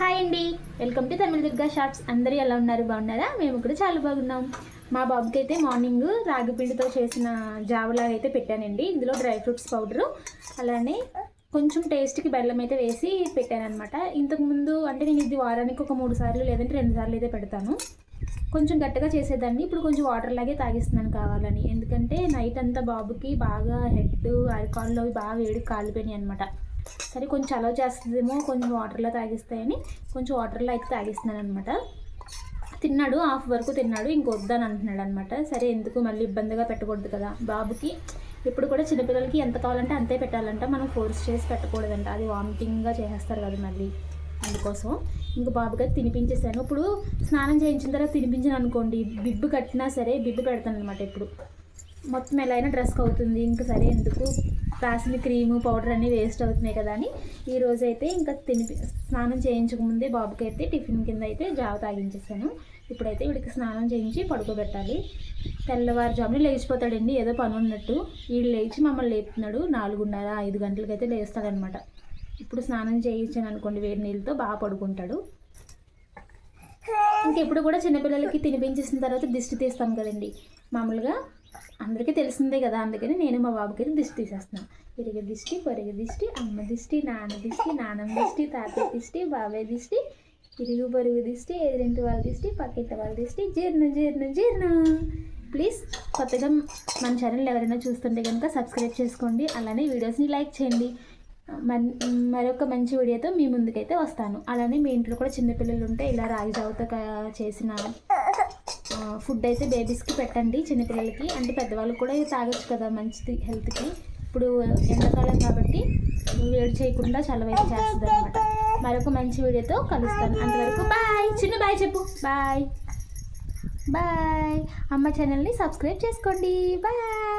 Hi అండి. Welcome to Tamil Durga shorts. అందరూ ఎలా ఉన్నారు? బాగున్నారా? మేము కూడా చాలా బాగున్నాం. మా బాబుకి అయితే మార్నింగ్ రాగిపిండితో చేసిన జావలాగా అయితే పెట్టానండి. ఇందులో డ్రై ఫ్రూట్స్ పౌడరు అలానే కొంచెం టేస్ట్కి బెల్లం అయితే వేసి పెట్టానమాట ఇంతకుముందు అంటే నేను ఇది వారానికి ఒక మూడు సార్లు లేదంటే రెండు సార్లు అయితే పెడతాను. కొంచెం గట్టిగా చేసేదాన్ని. ఇప్పుడు కొంచెం వాటర్ లాగే తాగిస్తున్నాను కావాలని. ఎందుకంటే నైట్ అంతా బాబుకి బాగా హెడ్ అరికాల్లో బాగా వేడి కాలిపోయినాయి అనమాట సరే కొంచెం అలవ్ చేస్తుందేమో కొంచెం వాటర్లో తాగిస్తాయని కొంచెం వాటర్లో అయితే తాగిస్తున్నాను అనమాట తిన్నాడు హాఫ్ వరకు తిన్నాడు ఇంకొద్దని అంటున్నాడు అనమాట సరే ఎందుకు మళ్ళీ ఇబ్బందిగా పెట్టకూడదు కదా? బాబుకి ఇప్పుడు కూడా చిన్నపిల్లలకి ఎంత కావాలంటే అంతే పెట్టాలంట. మనం ఫోర్స్ చేసి పెట్టకూడదంట. అది వామిటింగ్గా చేసేస్తారు కదా మళ్ళీ. అందుకోసం ఇంకా బాబుకి అయితే తినిపించేసాను ఇప్పుడు స్నానం చేయించిన తర్వాత తినిపించాను అనుకోండి. బిబ్బు కట్టినా సరే బిబ్బు పెడతాను అనమాట ఇప్పుడు మొత్తం ఎలా అయినా డ్రెస్కి అవుతుంది. ఇంకా సరే ఎందుకు? రాసిన క్రీము పౌడర్ అన్నీ వేస్ట్ అవుతున్నాయి కదా అని ఈ అయితే ఇంకా తినిపి స్నానం చేయించకముందే బాబుకి అయితే టిఫిన్ కింద అయితే జావ తాగించేసాను. ఇప్పుడైతే వీడికి స్నానం చేయించి పడుకోబెట్టాలి. తెల్లవారుజామున లేచిపోతాడండి ఏదో పని ఉన్నట్టు. వీడు లేచి మమ్మల్ని లేపుతున్నాడు నాలుగున్నర ఐదు గంటలకైతే లేస్తాడనమాట. ఇప్పుడు స్నానం చేయించాను అనుకోండి వేడి నీళ్ళతో బాగా పడుకుంటాడు. ఇంకెప్పుడు కూడా చిన్నపిల్లలకి తినిపించేసిన తర్వాత దిష్టి తీస్తాం కదండి. మామూలుగా అందరికీ తెలిసిందే కదా అందుకని నేను మా బాబుకి దిష్టి తీసేస్తున్నాను. ఇరుగ దిష్టి పొరుగు దిష్టి అమ్మ దిష్టి నాన్న దిష్టి నాన్నమ్మ దిష్టి తాతయ్య దిష్టి బాబాయ్ దిష్టి ఇరుగు పొరుగు దిష్టి ఎదురింటి వాళ్ళ దిష్టి పక్కింటి వాళ్ళ దిష్టి జీర్ణం జీర్ణం జీర్ణ. ప్లీజ్ కొత్తగా మన ఛానల్ ఎవరైనా చూస్తుంటే కనుక సబ్స్క్రైబ్ చేసుకోండి అలానే వీడియోస్ని లైక్ చేయండి. మరొక మంచి వీడియోతో మీ ముందుకైతే వస్తాను. అలానే మీ ఇంట్లో కూడా చిన్నపిల్లలు ఉంటే ఇలా రాగి జావతో చేసిన ఫుడ్ అయితే బేబీస్కి పెట్టండి చిన్నపిల్లలకి. అంటే పెద్దవాళ్ళకి కూడా తాగొచ్చు కదా మంచిది హెల్త్కి ఇప్పుడు ఎండాకాలం కాబట్టి వేడి చేయకుండా చలవైతే చేస్తుంది అనమాట మరొక మంచి వీడియోతో కలుస్తాను. అంతవరకు బాయ్ చిన్న బాయ్ చెప్పు. బాయ్ బాయ్ అమ్మ ఛానల్ని సబ్స్క్రైబ్ చేసుకోండి. బాయ్